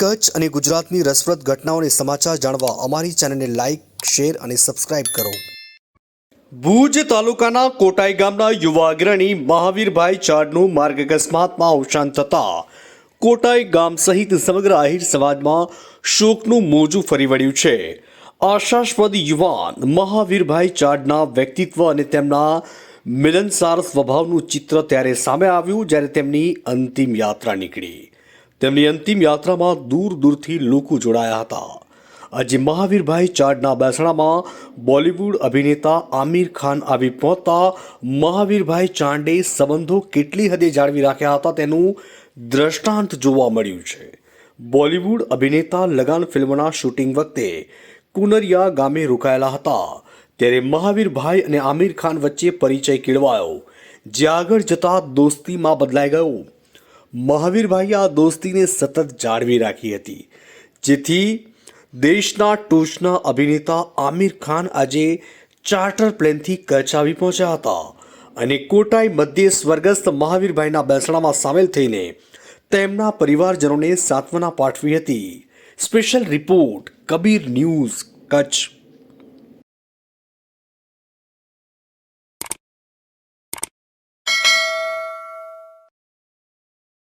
કચ્છ અને ગુજરાતની રસપ્રદ ઘટનાઓને સમાચાર જાણવા અમારી ચેનલને લાઇક શેર અને સબસ્ક્રાઇબ કરો. ભુજ તાલુકાના કોટાઈ ગામના યુવા અગ્રણી મહાવીરભાઈ ચાડનું માર્ગ અકસ્માતમાં અવસાન થતાં કોટાઈ ગામ સહિત સમગ્ર આહિર સમાજમાં શોકનું મોજું ફરી વળ્યું છે. આશાસ્પદ યુવાન મહાવીરભાઈ ચાડના વ્યક્તિત્વ અને તેમના મિલનસાર સ્વભાવનું ચિત્ર ત્યારે સામે આવ્યું જ્યારે તેમની અંતિમ યાત્રા નીકળી. તેમની અંતિમ યાત્રામાં દૂર દૂરથી લોકો જોડાયા હતા. આજે મહાવીરભાઈ ચાડના બેસણામાં બોલિવૂડ અભિનેતા આમિર ખાન આવી પહોંચતા મહાવીરભાઈ ચાંડે સંબંધો કેટલી હદે જાળવી રાખ્યા હતા તેનું દ્રષ્ટાંત જોવા મળ્યું છે. બોલિવૂડ અભિનેતા લગાન ફિલ્મના શૂટિંગ વખતે કુનરિયા ગામે રોકાયેલા હતા. ત્યારે મહાવીરભાઈ અને આમિર ખાન વચ્ચે પરિચય કેળવાયો. જે આગળ જતા દોસ્તીમાં બદલાઈ ગયો. મહાવીરભાઈએ આ દોસ્તીને સતત જાળવી રાખી હતી. જેથી દેશના ટોચના અભિનેતા આમિર ખાન આજે ચાર્ટર પ્લેનથી કચ્છ પહોંચ્યા હતા અને કોટાઈ મધ્યે સ્વર્ગસ્થ મહાવીરભાઈના બેસણામાં સામેલ થઈને તેમના પરિવારજનોને સાંત્વના પાઠવી હતી. Special report, Kabir news, Kutch.